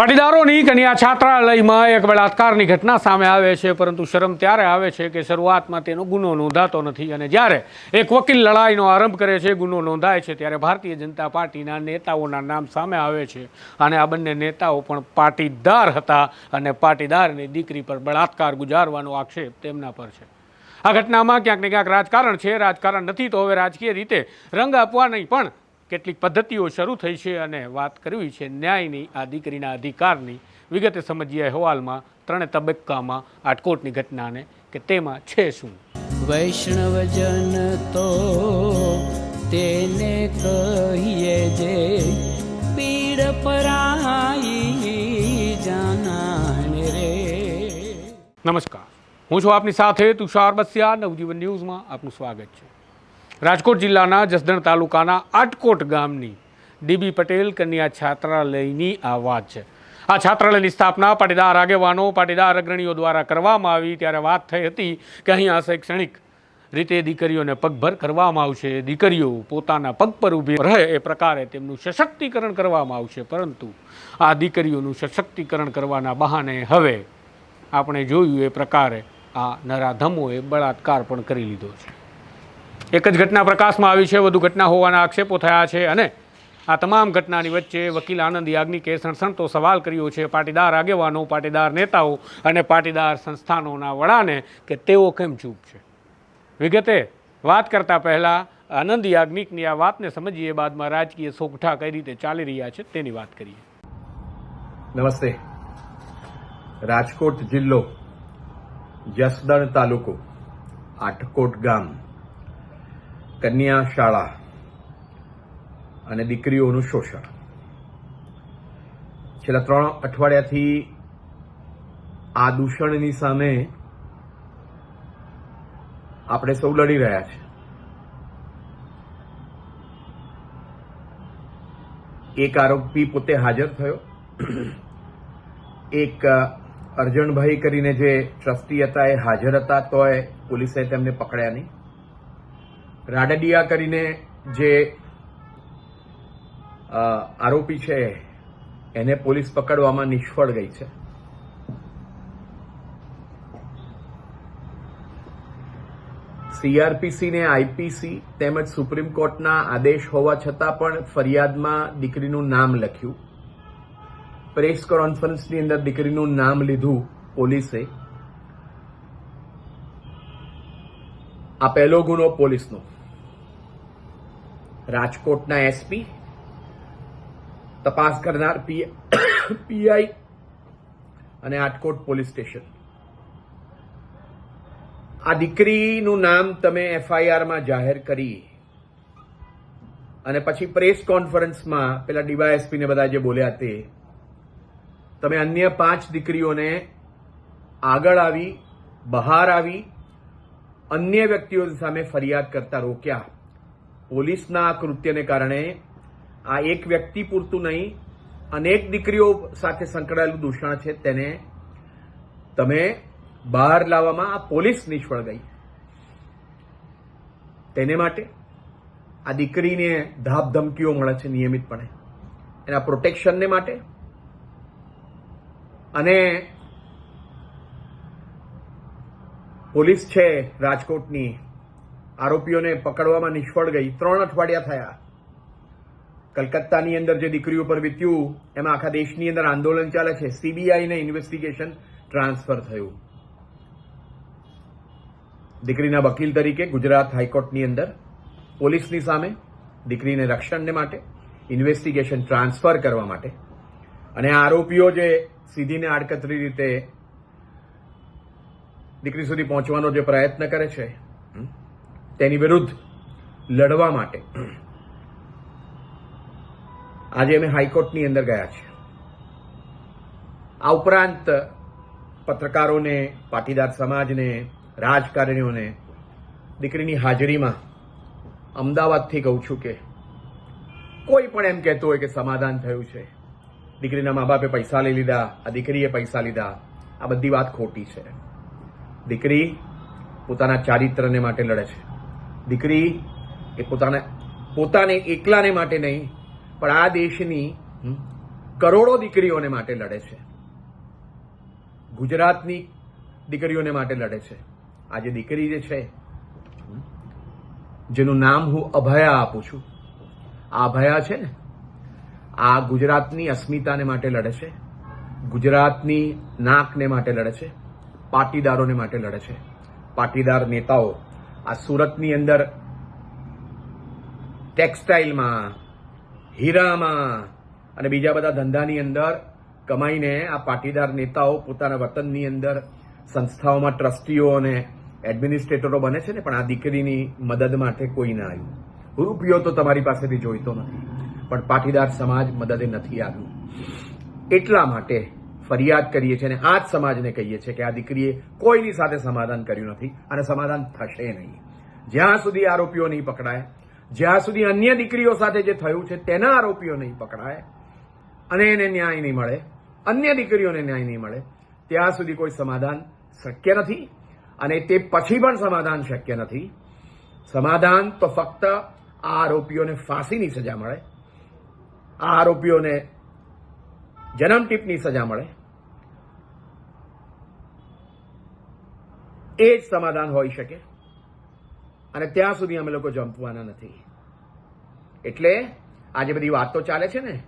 પાટીદારોની કન્યા છાત્રાલયમાં એક બળાત્કારની ઘટના સામે આવે છે, પરંતુ શરમ ત્યારે આવે છે કે શરૂઆતમાં તેનો ગુનો નોંધાતો નથી અને જ્યારે એક વકીલ લડાઈનો આરંભ કરે છે, ગુનો નોંધાય છે, ત્યારે ભારતીય જનતા પાર્ટીના નેતાઓના નામ સામે આવે છે અને આ બંને નેતાઓ પણ પાટીદાર હતા અને પાટીદારની દીકરી પર બળાત્કાર ગુજારવાનો આક્ષેપ તેમના પર છે. આ ઘટનામાં ક્યાંક ને ક્યાંક રાજકારણ છે, રાજકારણ નથી તો હવે રાજકીય રીતે રંગ આપવા નહીં, પણ કેટલીક પદ્ધતિઓ શરૂ થઈ છે અને વાત કરવી છે ન્યાયની આ દીકરીના અધિકારની. વિગતે સમજીએ અહેવાલમાં ત્રણે તબક્કામાં આટકોટની ઘટનાને કે તેમાં છે શું? વૈષ્ણવજન તો તેને કહીએ જે પીડ પરાઈ જાનાને રે. નમસ્કાર. હું છું આપની સાથે તુષાર બસિયા. નવજીવન ન્યૂઝમાં આપનું સ્વાગત છે. રાજકોટ જિલ્લાના જસદણ તાલુકાના આટકોટ ગામની ડીબી પટેલ કન્યા છાત્રાલયની આ વાત છે. આ છાત્રાલયની સ્થાપના પાટીદાર આગેવાનો, પાટીદાર અગ્રણીઓ દ્વારા કરવામાં આવી. ત્યારે વાત થઈ હતી કે અહીંયા શૈક્ષણિક રીતે દીકરીઓને પગભર કરવામાં આવશે. દીકરીઓ પોતાના પગ પર ઊભી રહે એ પ્રકારે તેમનું સશક્તિકરણ કરવામાં આવશે. પરંતુ આ દીકરીઓનું સશક્તિકરણ કરવાના બહાને હવે આપણે જોયું એ પ્રકારે આ નરાધમોએ બળાત્કાર પણ કરી લીધો છે. એક જ ઘટના પ્રકાશમાં આવી છે, વધુ ઘટના હોવાના આક્ષેપો થયા છે અને આ તમામ ઘટનાની વચ્ચે વકીલ આનંદ યાજ્ઞિકે સણસણતો સવાલ કર્યો છે, પાટીદાર આગેવાનો, પાટીદાર નેતાઓ અને પાટીદાર સંસ્થાનોના વડાને કે તેઓ કેમ ચૂપ છે? વિગતે વાત કરતાં પહેલાં આનંદ યાજ્ઞિકની આ વાતને સમજીએ, બાદમાં રાજકીય સોગઠા કઈ રીતે ચાલી રહ્યા છે તેની વાત કરીએ. નમસ્તે. રાજકોટ જિલ્લો જસદણ તાલુકો આટકોટ ગામ. કન્યા શાળા અને દીકરીઓનું શોષણ. છેલ્લા ત્રણ અઠવાડિયાથી આ દૂષણની સામે આપણે સૌ લડી રહ્યા છે. એક આરોપી પોતે હાજર થયો. એક અર્જણભાઈ કરીને જે ટ્રસ્ટી હતા એ હાજર હતા, તોય પોલીસે તેમને પકડ્યા નહીં. રાડડિયા કરીને જે આરોપી છે, એને પોલીસ પકડવામાં નિષ્ફળ ગઈ છે. સીઆરપીસીને આઈપીસી તેમજ સુપ્રીમ કોર્ટના આદેશ હોવા છતાં પણ ફરિયાદમાં દીકરીનું નામ લખ્યું. પ્રેસ કોન્ફરન્સની અંદર દીકરીનું નામ લીધું પોલીસે. આ પહેલો ગુનો પોલીસનો. રાજકોટના એસપી, તપાસ કરનાર પીઆઈ અને આટકોટ પોલીસ સ્ટેશન. આ દીકરીનું નામ તમે એફઆઈઆરમાં જાહેર કરી અને પછી પ્રેસ કોન્ફરન્સમાં પેલા ડીવાયએસપીને બધા જે બોલ્યા તે, તમે અન્ય પાંચ દીકરીઓને આગળ આવી, બહાર આવી, અન્ય વ્યક્તિઓ સામે ફરિયાદ કરતા રોક્યા. પોલીસના કૃત્યને કારણે આ એક વ્યક્તિ પૂરતું નહીં, અનેક દીકરીઓ સાથે સંકળાયેલું દૂષણ છે તેને તમે બહાર લાવવામાં આ પોલીસ નિષ્ફળ ગઈ. તેને માટે આ દીકરીને ધાપ ધમકીઓ મળે છે નિયમિતપણે. એના પ્રોટેક્શનને માટે અને પોલીસ છે રાજકોટની આરોપીઓને પકડવામાં નિષ્ફળ ગઈ. ત્રણ અઠવાડિયા થયા. કલકત્તાની અંદર જે દીકરીઓ પર વીત્યું, એમાં આખા દેશની અંદર આંદોલન ચાલે છે. સીબીઆઈને ઇન્વેસ્ટિગેશન ટ્રાન્સફર થયું. દીકરીના વકીલ તરીકે ગુજરાત હાઈકોર્ટની અંદર પોલીસની સામે દીકરીને રક્ષણને માટે, ઇન્વેસ્ટિગેશન ટ્રાન્સફર કરવા માટે. અને આરોપીઓ જે સીધીને આડકતરી રીતે દીકરી સુધી પહોંચવાનો જે પ્રયત્ન કરે છે તેની વિરુદ્ધ લડવા માટે. આજે અમે હાઈકોર્ટની અંદર ગયા છે આ ઉપરાંત પત્રકારોને, પાટીદાર સમાજને, રાજકારણીઓને, દીકરીની હાજરીમાં અમદાવાદથી કહું છું કે કોઈ પણ એમ કહેતું હોય કે સમાધાન થયું છે. દીકરીના મા બાપે પૈસા લઈ લીધા, આ દીકરીએ પૈસા લીધા, આ બધી વાત ખોટી છે. દીકરી પોતાના ચારિત્રને માટે લડે છે. દીકરી, એ પોતાના, પોતાને એકલાને માટે નહીં, પણ આ દેશની કરોડો દીકરીઓને માટે લડે છે. ગુજરાતની દીકરીઓને માટે લડે છે. આજે દીકરી જે છે જેનું નામ હું અભયા આપું છું. આ અભયા છે ને, આ ગુજરાતની અસ્મિતાને માટે લડે છે, ગુજરાતની નાકને માટે લડે છે, પાટીદારોને માટે લડે છે. પાટીદાર નેતાઓ આ સુરતની અંદર ટેક્સટાઇલમાં, હીરામાં અને બીજા બધા ધંધાની અંદર કમાઈને આ પાટીદાર નેતાઓ પોતાના વતનની અંદર સંસ્થાઓમાં ટ્રસ્ટીઓ અને એડમિનિસ્ટ્રેટરો બને છે ને, પણ આ દીકરીની મદદ માટે કોઈ ના આવ્યું રૂપિયો તો તમારી પાસેથી જોઈતો નથી, પણ પાટીદાર સમાજ મદદે નથી આવ્યું. એટલા માટે ફરિયાદ કરીએ છીએ અને આ જ સમાજને કહીએ છીએ કે આ દીકરીએ કોઈની સાથે સમાધાન કર્યું નથી અને સમાધાન થશે નહીં. જ્યાં સુધી આરોપીઓ નહીં પકડાય, જ્યાં સુધી અન્ય દીકરીઓ સાથે જે થયું છે તેના આરોપીઓ નહીં પકડાય, અને એને ન્યાય નહીં મળે, અન્ય દીકરીઓને ન્યાય નહીં મળે, ત્યાં સુધી કોઈ સમાધાન શક્ય નથી અને તે પછી પણ સમાધાન શક્ય નથી. સમાધાન તો ફક્ત આ આરોપીઓને ફાંસીની સજા મળે, આ આરોપીઓને જન્મ ટીપની સજા મળે એ જ સમાધાન હોઈ શકે. અને ત્યાં સુધી અમે લોકો જંપવાના નથી. એટલે આજે બધી વાતો ચાલે છે ને,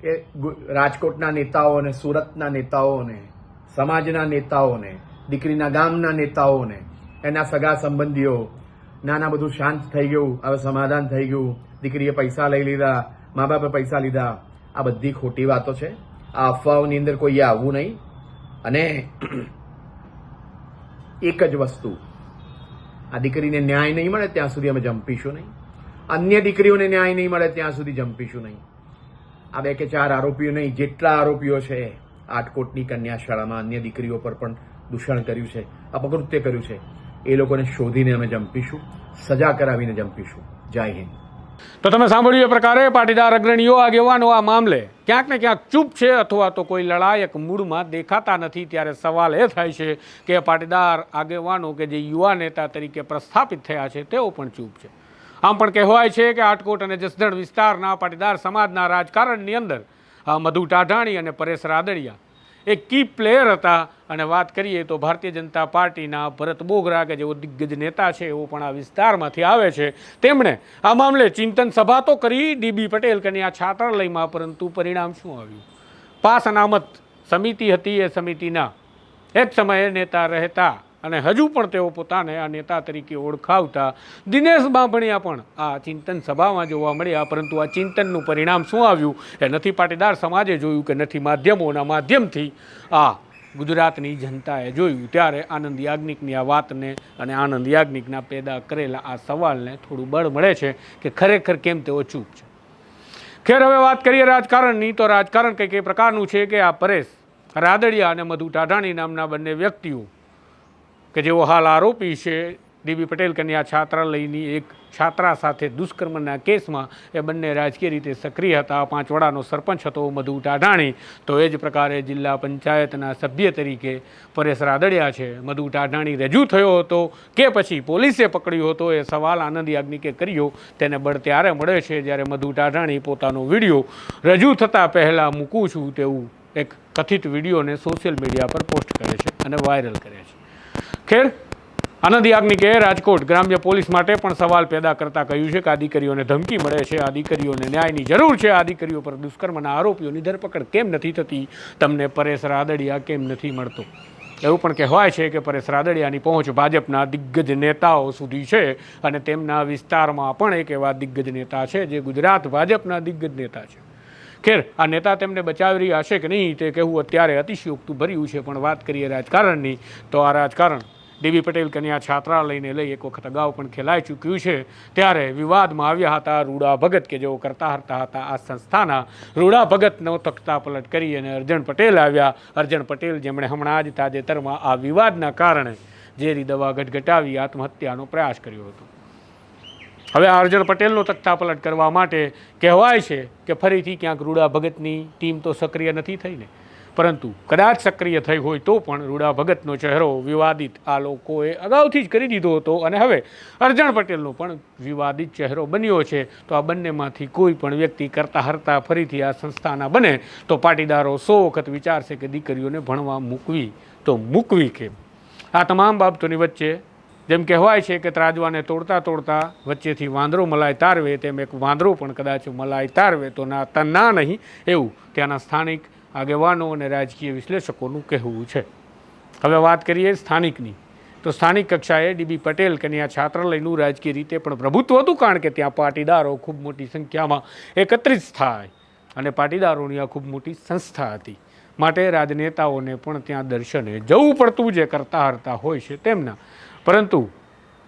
કે રાજકોટના નેતાઓને, સુરતના નેતાઓને, સમાજના નેતાઓને, દીકરીના ગામના નેતાઓને, એના સગા સંબંધીઓ, નાના બધું શાંત થઈ ગયું, હવે સમાધાન થઈ ગયું, દીકરીએ પૈસા લઈ લીધા, મા બાપે પૈસા લીધા, આ બધી ખોટી વાતો છે. આ અફવાઓની અંદર કોઈએ આવવું નહીં. અને એક જ વસ્તુ. આ દીકરીને ન્યાય નહીં મળે ત્યાં સુધી અમે જંપીશું નહીં. અન્ય દીકરીઓને ન્યાય નહીં મળે ત્યાં સુધી જંપીશું નહીં. આ બે કે ચાર આરોપીઓ નહીં, જેટલા આરોપીઓ છે, આટકોટની કન્યા શાળામાં અન્ય દીકરીઓ પર પણ દૂષણ કર્યું છે, અપકૃત્ય કર્યું છે. એ લોકોને શોધીને અમે જંપીશું, સજા કરાવીને જંપીશું. જય હિન્દ. તો તમે સાંભળ્યું એ પ્રકારે પાટીદાર અગ્રણીઓ, આગેવાનો આ મામલે ક્યાંક ને ક્યાંક ચૂપ છે અથવા તો કોઈ લડાયક મૂડમાં દેખાતા નથી ત્યારે સવાલ એ થાય છે કે પાટીદાર આગેવાનો કે જે યુવા નેતા તરીકે પ્રસ્થાપિત થયા છે તેઓ પણ ચૂપ છે. આમ પણ કહેવાય છે કે આટકોટ અને જસદણ વિસ્તારના પાટીદાર સમાજના રાજકારણની અંદર મધુ ટાઢાણી અને પરેશ રાદડિયા એક કી પ્લેયર હતા. અને વાત કરીએ તો ભારતીય જનતા પાર્ટીના ભરત બોગરા કે જેઓ દિગ્ગજ નેતા છે એવો પણ આ વિસ્તારમાંથી આવે છે. તેમણે આ મામલે ચિંતન સભા તો કરી. ડીબી પટેલ કન્યા છાત્રાલયમાં, પરંતુ પરિણામ શું આવ્યું? પાસ અનામત સમિતિ હતી. એ સમિતિના એક સમયે નેતા રહેતા. અને હજુ પણ તેઓ પોતાને આ નેતા તરીકે ઓળખાવતા. દિનેશ બાંભણિયા પણ આ ચિંતન સભામાં જોવા મળ્યા, પરંતુ આ ચિંતનનું પરિણામ શું આવ્યું? એ નથી પાટીદાર સમાજે જોયું કે નથી માધ્યમોના માધ્યમથી આ ગુજરાતની જનતાએ જોયું. ત્યારે આનંદ યાજ્ઞિકની આ વાતને અને આનંદ યાજ્ઞિકના પેદા કરેલા આ સવાલને થોડું બળ મળે છે કે ખરેખર કેમ તેઓ ચૂપ છે. ખેર, હવે વાત કરીએ રાજકારણની. તો રાજકારણ કંઈક એ પ્રકારનું છે કે આ પરેશ રાદડિયા અને મધુ ટાઢાણી નામના બંને વ્યક્તિઓ કે જેઓ હાલ આરોપી છે, ડીબી પટેલ કન્યા છાત્રાલયની એક છાત્રા સાથે દુષ્કર્મના કેસમાં એ બંને રાજકીય રીતે સક્રિય હતા. પાંચવાડાનો સરપંચ હતો મધુ ટાઢાણી. તો એ જ પ્રકારે જિલ્લા પંચાયતના સભ્ય તરીકે પરેશ રાદડિયા છે. મધુ ટાઢાણી રજૂ થયો હતો કે પછી પોલીસે પકડ્યો હતો, એ સવાલ આનંદ યાજ્ઞિકે કર્યો. તેને બળ ત્યારે મળે છે જ્યારે મધુ ટાઢાણી પોતાનો વીડિયો રજૂ થતાં પહેલાં મૂકું છું તેવું એક કથિત વિડીયોને સોશિયલ મીડિયા પર પોસ્ટ કરે છે અને વાયરલ કરે છે. ખેર આનંદ યાજ્ઞિકે રાજકોટ ગ્રામ્ય પોલીસ માટે પણ સવાલ પેદા કરતા કહ્યું છે કે આ દીકરીઓને ધમકી મળે છે, આ દીકરીઓને ન્યાયની જરૂર છે, આ દીકરીઓ પર દુષ્કર્મના આરોપીઓની ધરપકડ કેમ નથી થતી? તમને પરેશ રાદડિયા કેમ નથી મળતો? એવું પણ કહેવાય છે કે પરેશ રાદડિયાની પહોંચ ભાજપના દિગ્ગજ નેતાઓ સુધી છે અને તેમના વિસ્તારમાં પણ એક એવા દિગ્ગજ નેતા છે જે ગુજરાત ભાજપના દિગ્ગજ નેતા છે. ખેર, આ નેતા તેમને બચાવી રહ્યા હશે કે નહીં તે કહેવું અત્યારે અતિશયોક્તું ભર્યું છે, પણ વાત કરીએ રાજકારણની, તો આ રાજકારણ ડીબી પટેલ કન્યા છાત્રાલયને લઈ એક વખત અગાઉ પણ ખેલાઈ ચૂક્યું છે. ત્યારે વિવાદમાં આવ્યા હતા રૂડા ભગત કે જેઓ કરતા હરતા હતા. આ સંસ્થાના રૂડા ભગતનો તખતા પલટ કરી અને અર્જણ પટેલ આવ્યા. અર્જણ પટેલ જેમણે હમણાં જ તાજેતરમાં આ વિવાદના કારણે ઝેરી દવા ગટગટાવી આત્મહત્યાનો પ્રયાસ કર્યો હતો. હવે અર્જણ પટેલનો તખ્તાપલટ કરવા માટે કહેવાય છે કે ફરીથી ક્યાંક રૂડા ભગતની ટીમ તો સક્રિય નથી થઈ ને પરંતુ કદાચ સક્રિય થઈ હોય તો પણ રૂડા ભગતનો ચહેરો વિવાદિત આ લોકોએ અગાઉથી જ કરી દીધો હતો અને હવે અર્જણ પટેલનો પણ વિવાદિત ચહેરો બન્યો છે. તો આ બંનેમાંથી કોઈ પણ વ્યક્તિ કરતા હરતા ફરીથી આ સંસ્થાના બને તો પાટીદારો સો વખત વિચારશે કે દીકરીઓને ભણવા મૂકવી તો મૂકવી કેમ? આ તમામ બાબતોની વચ્ચે જેમ કહેવાય છે કે ત્રાજવાને તોડતા તોડતા વચ્ચેથી વાંદરો મલાઈ તારવે, તેમ એક વાંદરો પણ કદાચ મલાઈ તારવે તો ના ના નહીં એવું ત્યાંના સ્થાનિક આગેવાનો અને રાજકીય વિશ્લેષકોનું કહેવું છે. હવે વાત કરીએ સ્થાનિકની. તો સ્થાનિક કક્ષાએ ડીબી પટેલ કન્યા છાત્રાલયનું રાજકીય રીતે પણ પ્રભુત્વ હતું, કારણ કે ત્યાં પાટીદારો ખૂબ મોટી સંખ્યામાં એકત્રિત થાય અને પાટીદારોની આ ખૂબ મોટી સંસ્થા હતી. માટે રાજનેતાઓને પણ ત્યાં દર્શને જવું પડતું જે કરતા હરતા હોય છે તેમના. પરંતુ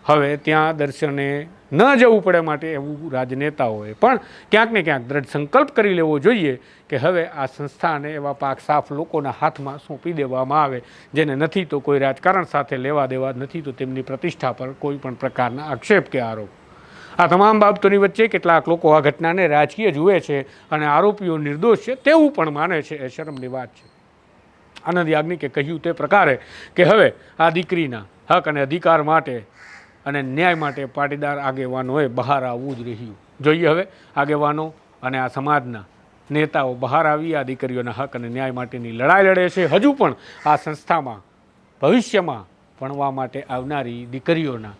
હવે ત્યાં દર્શને ન જવું પડે માટે એવું રાજનેતાઓએ પણ ક્યાંક ને ક્યાંક દ્રઢ સંકલ્પ કરી લેવો જોઈએ કે હવે આ સંસ્થાને એવા પાક સાફ લોકોના હાથમાં સોંપી દેવામાં આવે, જેને નથી તો કોઈ રાજકારણ સાથે લેવા દેવા, નથી તો તેમની પ્રતિષ્ઠા પર કોઈ પણ પ્રકારના આક્ષેપ કે આરોપ. આ તમામ બાબતોની વચ્ચે કેટલાક લોકો આ ઘટનાને રાજકીય જુએ છે અને આરોપીઓ નિર્દોષ છે તેવું પણ માને છે એ શરમની વાત છે. આનંદ યાજ્ઞિકે કહ્યું તે પ્રકારે કે હવે આ દીકરીના હક અને અધિકાર માટે અને ન્યાય માટે પાટીદાર આગેવાનોએ બહાર આવવું જ રહ્યું. જોઈએ હવે, આગેવાનો અને આ સમાજના નેતાઓ બહાર આવી, આ દીકરીઓના હક અને ન્યાય માટેની લડાઈ લડે છે. હજુ પણ આ સંસ્થામાં, ભવિષ્યમાં ભણવા માટે આવનારી દીકરીઓના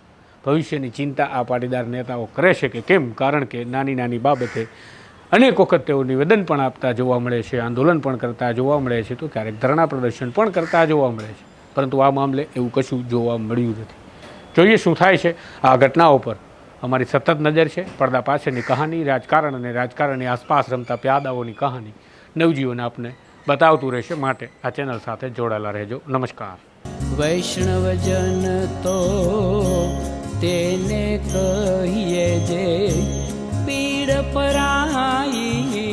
ભવિષ્યની ચિંતા આ પાટીદાર નેતાઓ કરે છે કે કેમ? કારણ કે નાની નાની બાબતે અનેક વખત તેઓ નિવેદન પણ આપતા જોવા મળે છે, આંદોલન પણ કરતા જોવા મળે છે, તો ક્યારેક ધરણા પ્રદર્શન પણ કરતા જોવા મળે છે. પરંતુ આ મામલે એવું કશું જોવા મળ્યું નથી. જોઈએ શું થાય છે આ ઘટનાઓ પર અમારી સતત નજર છે, પડદા પાછળની કહાની, રાજકારણ અને રાજકારણની આસપાસ રમતા પ્યાદાઓની કહાની. નવજીવન આપને બતાવતું રહેશે માટે આ ચેનલ સાથે જોડાયેલા રહેજો. નમસ્કાર. વૈષ્ણવજન તો તેને કહીએ જે પીડ પરાઈ